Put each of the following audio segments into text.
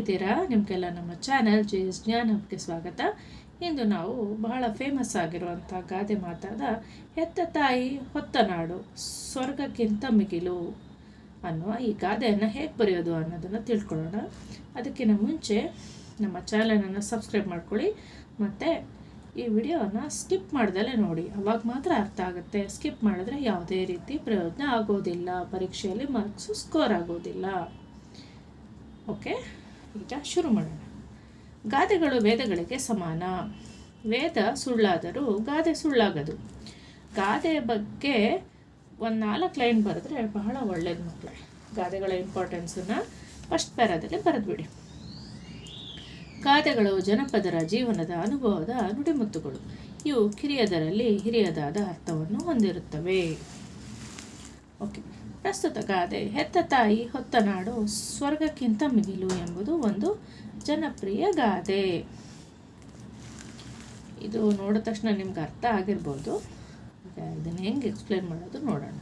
ಹೇಗಿದ್ದೀರಾ? ನಿಮಗೆಲ್ಲ ನಮ್ಮ ಚಾನಲ್ ಜೆ ಎಸ್ ಜ್ಞಾನಕ್ಕೆ ಸ್ವಾಗತ. ಇಂದು ನಾವು ಬಹಳ ಫೇಮಸ್ ಆಗಿರುವಂಥ ಗಾದೆ ಮಾತಾದ ಹೆತ್ತ ತಾಯಿ, ಹೊತ್ತ ನಾಡು, ಸ್ವರ್ಗಕ್ಕಿಂತ ಮಿಗಿಲು ಅನ್ನುವ ಈ ಗಾದೆಯನ್ನು ಹೇಗೆ ಬರೆಯೋದು ಅನ್ನೋದನ್ನು ತಿಳ್ಕೊಳ್ಳೋಣ. ಅದಕ್ಕಿಂತ ಮುಂಚೆ ನಮ್ಮ ಚಾನಲನ್ನು ಸಬ್ಸ್ಕ್ರೈಬ್ ಮಾಡ್ಕೊಳ್ಳಿ. ಮತ್ತು ಈ ವಿಡಿಯೋನ ಸ್ಕಿಪ್ ಮಾಡ್ದಲೇ ನೋಡಿ. ಅವಾಗ ಮಾತ್ರ ಅರ್ಥ ಆಗುತ್ತೆ. ಸ್ಕಿಪ್ ಮಾಡಿದ್ರೆ ಯಾವುದೇ ರೀತಿ ಪ್ರಯೋಜನ ಆಗೋದಿಲ್ಲ. ಪರೀಕ್ಷೆಯಲ್ಲಿ ಮಾರ್ಕ್ಸು ಸ್ಕೋರ್ ಆಗೋದಿಲ್ಲ. ಓಕೆ ಈಗ ಶುರು ಮಾಡೋಣ. ಗಾದೆಗಳು ವೇದಗಳಿಗೆ ಸಮಾನ. ವೇದ ಸುಳ್ಳಾದರೂ ಗಾದೆ ಸುಳ್ಳಾಗದು. ಗಾದೆ ಬಗ್ಗೆ ಒಂದು ನಾಲ್ಕು ಲೈನ್ ಬರೆದ್ರೆ ಬಹಳ ಒಳ್ಳೇದು ಮಕ್ಕಳೇ ಗಾದೆಗಳ ಇಂಪಾರ್ಟೆನ್ಸನ್ನು ಫಸ್ಟ್ ಪ್ಯಾರಾದಲ್ಲಿ ಬರೆದ್ಬಿಡಿ. ಗಾದೆಗಳು ಜನಪದರ ಜೀವನದ ಅನುಭವದ ನುಡಿಮುತ್ತುಗಳು. ಇವು ಕಿರಿಯದರಲ್ಲಿ ಹಿರಿಯದಾದ ಅರ್ಥವನ್ನು ಹೊಂದಿರುತ್ತವೆ. ಓಕೆ ಪ್ರಸ್ತುತ ಗಾದೆ ಹೆತ್ತ ತಾಯಿ ಹೊತ್ತ ನಾಡು ಸ್ವರ್ಗಕ್ಕಿಂತ ಮಿಗಿಲು ಎಂಬುದು ಒಂದು ಜನಪ್ರಿಯ ಗಾದೆ. ಇದು ನೋಡಿದ ತಕ್ಷಣ ನಿಮ್ಗೆ ಅರ್ಥ ಆಗಿರ್ಬೋದು. ಇದನ್ನು ಹೆಂಗೆ ಎಕ್ಸ್ಪ್ಲೇನ್ ಮಾಡೋದು ನೋಡೋಣ.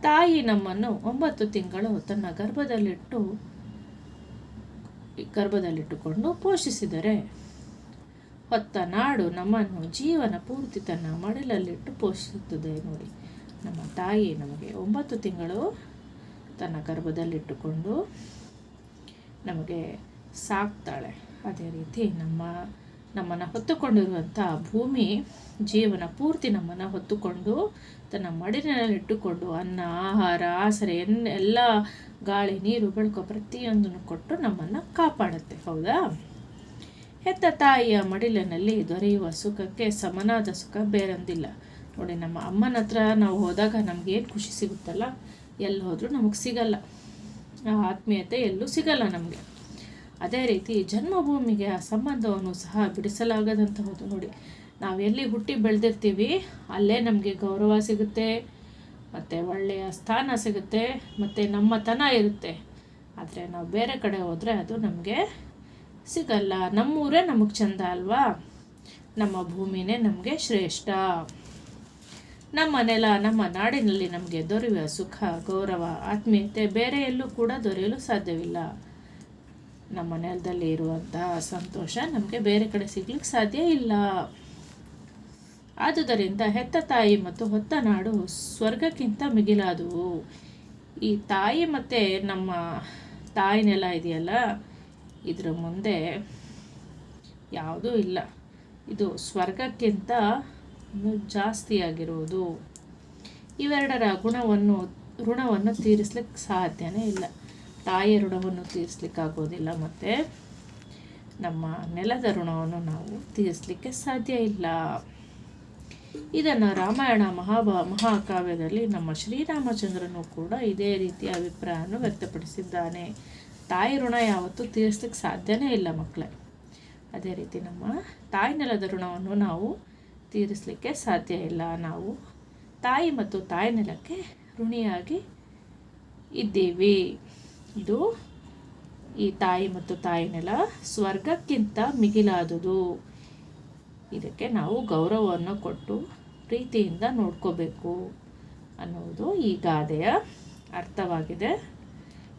ತಾಯಿ ನಮ್ಮನ್ನು ಒಂಬತ್ತು ತಿಂಗಳು ತನ್ನ ಗರ್ಭದಲ್ಲಿಟ್ಟು, ಗರ್ಭದಲ್ಲಿಟ್ಟುಕೊಂಡು ಪೋಷಿಸಿದರೆ, ಹೊತ್ತ ನಾಡು ನಮ್ಮನ್ನು ಜೀವನ ಪೂರ್ತಿ ತನ್ನ ಮಡಿಲಲ್ಲಿಟ್ಟು ಪೋಷಿಸುತ್ತದೆ ನೋಡಿ. ನಮ್ಮ ತಾಯಿ ನಮಗೆ ಒಂಬತ್ತು ತಿಂಗಳು ತನ್ನ ಗರ್ಭದಲ್ಲಿಟ್ಟುಕೊಂಡು ನಮಗೆ ಸಾಕ್ತಾಳೆ. ಅದೇ ರೀತಿ ನಮ್ಮ, ನಮ್ಮನ್ನು ಹೊತ್ತುಕೊಂಡಿರುವಂಥ ಭೂಮಿ ಜೀವನ ಪೂರ್ತಿ ನಮ್ಮನ್ನು ಹೊತ್ತುಕೊಂಡು ತನ್ನ ಮಡಿಲಿನಲ್ಲಿಟ್ಟುಕೊಂಡು ಅನ್ನ, ಆಹಾರ, ಆಸರೆ, ಎನ್, ಎಲ್ಲ ಗಾಳಿ, ನೀರು, ಬೆಳಕು ಪ್ರತಿಯೊಂದನ್ನು ಕೊಟ್ಟು ನಮ್ಮನ್ನು ಕಾಪಾಡುತ್ತೆ. ಹೌದಾ? ಹೆತ್ತ ತಾಯಿಯ ಮಡಿಲಿನಲ್ಲಿ ದೊರೆಯುವ ಸುಖಕ್ಕೆ ಸಮನಾದ ಸುಖ ಬೇರೊಂದಿಲ್ಲ. ನೋಡಿ, ನಮ್ಮ ಅಮ್ಮನ ಹತ್ರ ನಾವು ಹೋದಾಗ ನಮಗೇನು ಖುಷಿ ಸಿಗುತ್ತಲ್ಲ, ಎಲ್ಲಿ ಹೋದರೂ ನಮಗೆ ಸಿಗಲ್ಲ. ಆ ಆತ್ಮೀಯತೆ ಎಲ್ಲೂ ಸಿಗಲ್ಲ ನಮಗೆ. ಅದೇ ರೀತಿ ಜನ್ಮಭೂಮಿಗೆ ಆ ಸಂಬಂಧವನ್ನು ಸಹ ಬಿಡಿಸಲಾಗದಂತಹದ್ದು ನೋಡಿ. ನಾವು ಎಲ್ಲಿ ಹುಟ್ಟಿ ಬೆಳೆದಿರ್ತೀವಿ, ಅಲ್ಲೇ ನಮಗೆ ಗೌರವ ಸಿಗುತ್ತೆ, ಮತ್ತು ಒಳ್ಳೆಯ ಸ್ಥಾನ ಸಿಗುತ್ತೆ, ಮತ್ತು ನಮ್ಮತನ ಇರುತ್ತೆ. ಆದರೆ ನಾವು ಬೇರೆ ಕಡೆ ಹೋದರೆ ಅದು ನಮಗೆ ಸಿಗಲ್ಲ. ನಮ್ಮೂರೇ ನಮಗೆ ಚಂದ ಅಲ್ವಾ? ನಮ್ಮ ಭೂಮಿನೇ ನಮಗೆ ಶ್ರೇಷ್ಠ. ನಮ್ಮ ನೆಲ, ನಮ್ಮ ನಾಡಿನಲ್ಲಿ ನಮಗೆ ದೊರೆಯುವ ಸುಖ, ಗೌರವ, ಆತ್ಮೀಯತೆ ಬೇರೆ ಎಲ್ಲೂ ಕೂಡ ದೊರೆಯಲು ಸಾಧ್ಯವಿಲ್ಲ. ನಮ್ಮ ನೆಲದಲ್ಲಿ ಇರುವಂತಹ ಸಂತೋಷ ನಮಗೆ ಬೇರೆ ಕಡೆ ಸಿಗ್ಲಿಕ್ಕೆ ಸಾಧ್ಯ ಇಲ್ಲ. ಆದುದರಿಂದ ಹೆತ್ತ ತಾಯಿ ಮತ್ತು ಹೊತ್ತ ನಾಡು ಸ್ವರ್ಗಕ್ಕಿಂತ ಮಿಗಿಲಾದವು. ಈ ತಾಯಿ ಮತ್ತು ನಮ್ಮ ತಾಯಿ ನೆಲ ಇದೆಯಲ್ಲ, ಇದರ ಮುಂದೆ ಯಾವುದೂ ಇಲ್ಲ. ಇದು ಸ್ವರ್ಗಕ್ಕಿಂತ ಜಾಸ್ತಿಯಾಗಿರುವುದು ಇವೆರಡರ ಗುಣವನ್ನು, ಋಣವನ್ನು ತೀರಿಸ್ಲಿಕ್ಕೆ ಸಾಧ್ಯನೇ ಇಲ್ಲ. ತಾಯಿಯ ಋಣವನ್ನು ತೀರಿಸ್ಲಿಕ್ಕಾಗೋದಿಲ್ಲ ಮತ್ತು ನಮ್ಮ ನೆಲದ ಋಣವನ್ನು ನಾವು ತೀರಿಸಲಿಕ್ಕೆ ಸಾಧ್ಯ ಇಲ್ಲ. ಇದನ್ನು ರಾಮಾಯಣ ಮಹಾಭಾ, ಮಹಾಕಾವ್ಯದಲ್ಲಿ ನಮ್ಮ ಶ್ರೀರಾಮಚಂದ್ರನು ಕೂಡ ಇದೇ ರೀತಿಯ ಅಭಿಪ್ರಾಯವನ್ನು ವ್ಯಕ್ತಪಡಿಸಿದ್ದಾನೆ. ತಾಯಿ ಋಣ ಯಾವತ್ತೂ ತೀರಿಸ್ಲಿಕ್ಕೆ ಸಾಧ್ಯನೇ ಇಲ್ಲ ಮಕ್ಕಳೇ. ಅದೇ ರೀತಿ ನಮ್ಮ ತಾಯಿ ನೆಲದ ಋಣವನ್ನು ನಾವು ತೀರಿಸಲಿಕ್ಕೆ ಸಾಧ್ಯ ಇಲ್ಲ. ನಾವು ತಾಯಿ ಮತ್ತು ತಾಯಿ ನೆಲಕ್ಕೆ ಋಣಿಯಾಗಿ ಇದ್ದೀವಿ. ಇದು ಈ ತಾಯಿ ಮತ್ತು ತಾಯಿ ನೆಲ ಸ್ವರ್ಗಕ್ಕಿಂತ ಮಿಗಿಲಾದುದು. ಇದಕ್ಕೆ ನಾವು ಗೌರವವನ್ನು ಕೊಟ್ಟು ಪ್ರೀತಿಯಿಂದ ನೋಡ್ಕೋಬೇಕು ಅನ್ನೋದು ಈ ಗಾದೆಯ ಅರ್ಥವಾಗಿದೆ.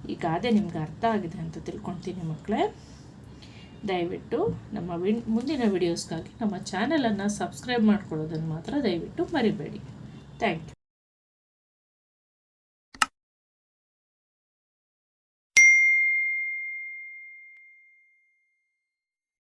ಈ ಗಾದೆ ನಿಮ್ಗೆ ಅರ್ಥ ಆಗಿದೆ ಅಂತ ತಿಳ್ಕೊಳ್ತೀನಿ ಮಕ್ಕಳೇ. ದಯವಿಟ್ಟು ನಮ್ಮ ವಿನ್ ಮುಂದಿನ ವಿಡಿಯೋಸ್ಗಾಗಿ ನಮ್ಮ ಚಾನಲನ್ನು ಸಬ್ಸ್ಕ್ರೈಬ್ ಮಾಡ್ಕೊಳ್ಳೋದನ್ನು ಮಾತ್ರ ದಯವಿಟ್ಟು ಮರಿಬೇಡಿ. Thank you